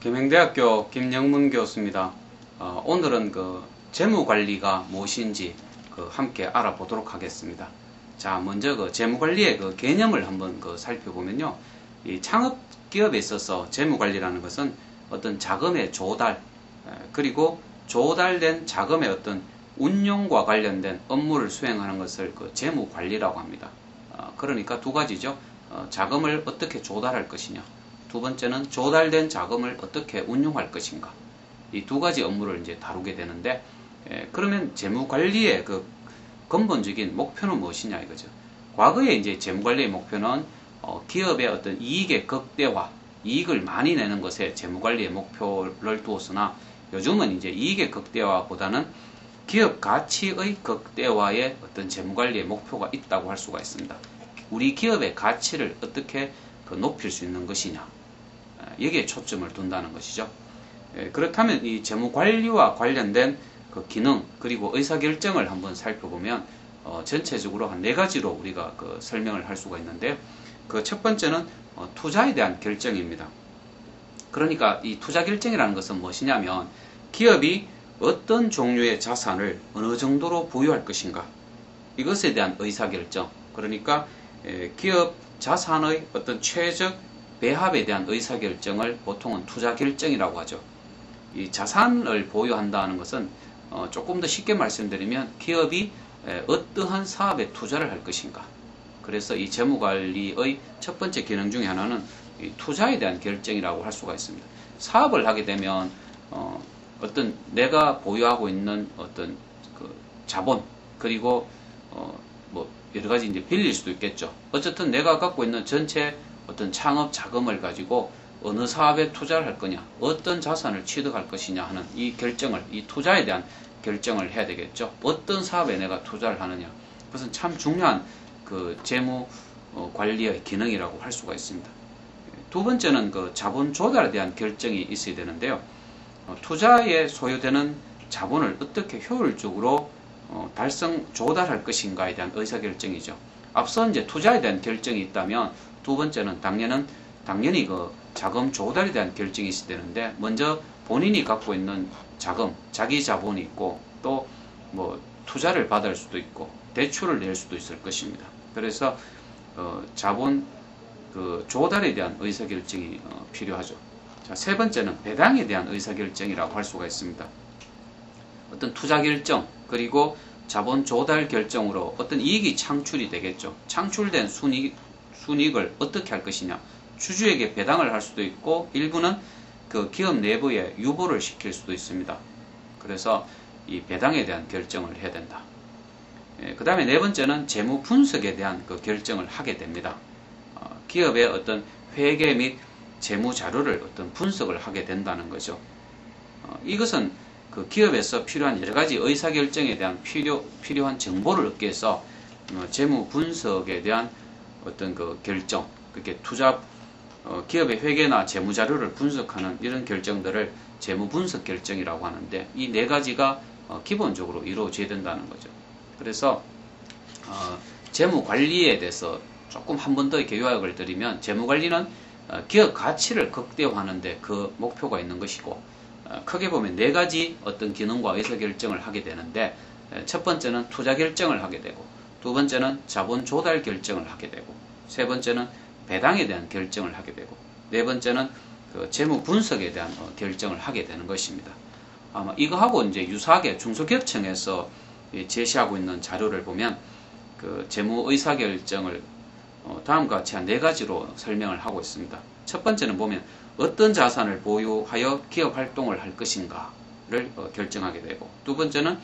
계명대학교 김영문 교수입니다. 어, 오늘은 그 재무관리가 무엇인지 그 함께 알아보도록 하겠습니다. 자, 먼저 그 재무관리의 그 개념을 한번 그 살펴보면요. 이 창업 기업에 있어서 재무관리라는 것은 어떤 자금의 조달, 그리고 조달된 자금의 어떤 운용과 관련된 업무를 수행하는 것을 그 재무관리라고 합니다. 어, 그러니까 두 가지죠. 어, 자금을 어떻게 조달할 것이냐. 두 번째는 조달된 자금을 어떻게 운용할 것인가. 이 두 가지 업무를 이제 다루게 되는데, 예, 그러면 재무관리의 그 근본적인 목표는 무엇이냐 이거죠. 과거에 이제 재무관리의 목표는 어, 기업의 어떤 이익의 극대화, 이익을 많이 내는 것에 재무관리의 목표를 두었으나 요즘은 이제 이익의 극대화보다는 기업 가치의 극대화에 어떤 재무관리의 목표가 있다고 할 수가 있습니다. 우리 기업의 가치를 어떻게 그 높일 수 있는 것이냐. 여기에 초점을 둔다는 것이죠. 예, 그렇다면 이 재무 관리와 관련된 그 기능 그리고 의사 결정을 한번 살펴보면 어, 전체적으로 한 네 가지로 우리가 그 설명을 할 수가 있는데요. 그 첫 번째는 어, 투자에 대한 결정입니다. 그러니까 이 투자 결정이라는 것은 무엇이냐면 기업이 어떤 종류의 자산을 어느 정도로 보유할 것인가 이것에 대한 의사 결정 그러니까 예, 기업 자산의 어떤 최적 배합에 대한 의사결정을 보통은 투자결정이라고 하죠. 이 자산을 보유한다는 것은 어, 조금 더 쉽게 말씀드리면 기업이 에, 어떠한 사업에 투자를 할 것인가. 그래서 이 재무관리의 첫 번째 기능 중에 하나는 투자에 대한 결정이라고 할 수가 있습니다. 사업을 하게 되면 어, 떤 내가 보유하고 있는 어떤 그 자본 그리고 어, 뭐 여러 가지 이제 빌릴 수도 있겠죠. 어쨌든 내가 갖고 있는 전체 어떤 창업 자금을 가지고 어느 사업에 투자를 할 거냐, 어떤 자산을 취득할 것이냐 하는 이 결정을, 이 투자에 대한 결정을 해야 되겠죠. 어떤 사업에 내가 투자를 하느냐. 그것은 참 중요한 그 재무 어, 관리의 기능이라고 할 수가 있습니다. 두 번째는 그 자본 조달에 대한 결정이 있어야 되는데요. 어, 투자에 소요되는 자본을 어떻게 효율적으로 어, 달성 조달할 것인가에 대한 의사결정이죠. 앞서 이제 투자에 대한 결정이 있다면 두 번째는 당연은 당연히 그 자금 조달에 대한 결정이 되는데 먼저 본인이 갖고 있는 자금, 자기 자본이 있고 또 뭐 투자를 받을 수도 있고 대출을 낼 수도 있을 것입니다. 그래서 어, 자본 그 조달에 대한 의사결정이 어, 필요하죠. 자, 세 번째는 배당에 대한 의사결정이라고 할 수가 있습니다. 어떤 투자 결정 그리고 자본 조달 결정으로 어떤 이익이 창출이 되겠죠. 창출된 순이익 순이익을 어떻게 할 것이냐. 주주에게 배당을 할 수도 있고 일부는 그 기업 내부에 유보를 시킬 수도 있습니다. 그래서 이 배당에 대한 결정을 해야 된다. 예, 그 다음에 네 번째는 재무 분석에 대한 그 결정을 하게 됩니다. 어, 기업의 어떤 회계 및 재무 자료를 어떤 분석을 하게 된다는 거죠. 어, 이것은 그 기업에서 필요한 여러 가지 의사결정에 대한 필요, 필요한 정보를 얻기 위해서 어, 재무 분석에 대한 어떤 그 결정, 그게 투자 어, 기업의 회계나 재무 자료를 분석하는 이런 결정들을 재무 분석 결정이라고 하는데 이 네 가지가 어, 기본적으로 이루어져야 된다는 거죠. 그래서 어, 재무 관리에 대해서 조금 한 번 더 이렇게 요약을 드리면 재무 관리는 어, 기업 가치를 극대화하는데 그 목표가 있는 것이고 어, 크게 보면 네 가지 어떤 기능과 의사 결정을 하게 되는데 첫 번째는 투자 결정을 하게 되고 두 번째는 자본 조달 결정을 하게 되고, 세 번째는 배당에 대한 결정을 하게 되고, 네 번째는 그 재무 분석에 대한 어, 결정을 하게 되는 것입니다. 아마 이거하고 이제 유사하게 중소기업청에서 제시하고 있는 자료를 보면 그 재무 의사 결정을 어, 다음과 같이 한 네 가지로 설명을 하고 있습니다. 첫 번째는 보면 어떤 자산을 보유하여 기업 활동을 할 것인가를 어, 결정하게 되고 두 번째는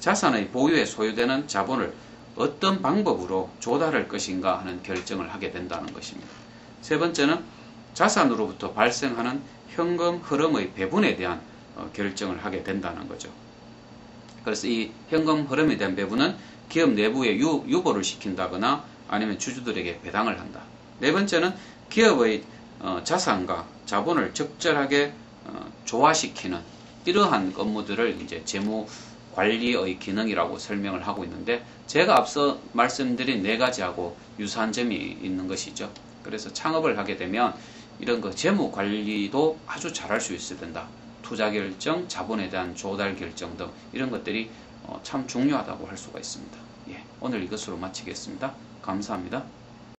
자산의 보유에 소요되는 자본을 어떤 방법으로 조달할 것인가 하는 결정을 하게 된다는 것입니다. 세 번째는 자산으로부터 발생하는 현금 흐름의 배분에 대한 어, 결정을 하게 된다는 거죠. 그래서 이 현금 흐름에 대한 배분은 기업 내부에 유, 유보를 시킨다거나 아니면 주주들에게 배당을 한다. 네 번째는 기업의 어, 자산과 자본을 적절하게 어, 조화시키는 이러한 업무들을 이제 재무 관리의 기능이라고 설명을 하고 있는데 제가 앞서 말씀드린 네 가지하고 유사한 점이 있는 것이죠. 그래서 창업을 하게 되면 이런 그 재무 관리도 아주 잘할 수 있어야 된다. 투자 결정, 자본에 대한 조달 결정 등 이런 것들이 어, 참 중요하다고 할 수가 있습니다. 예, 오늘 이것으로 마치겠습니다. 감사합니다.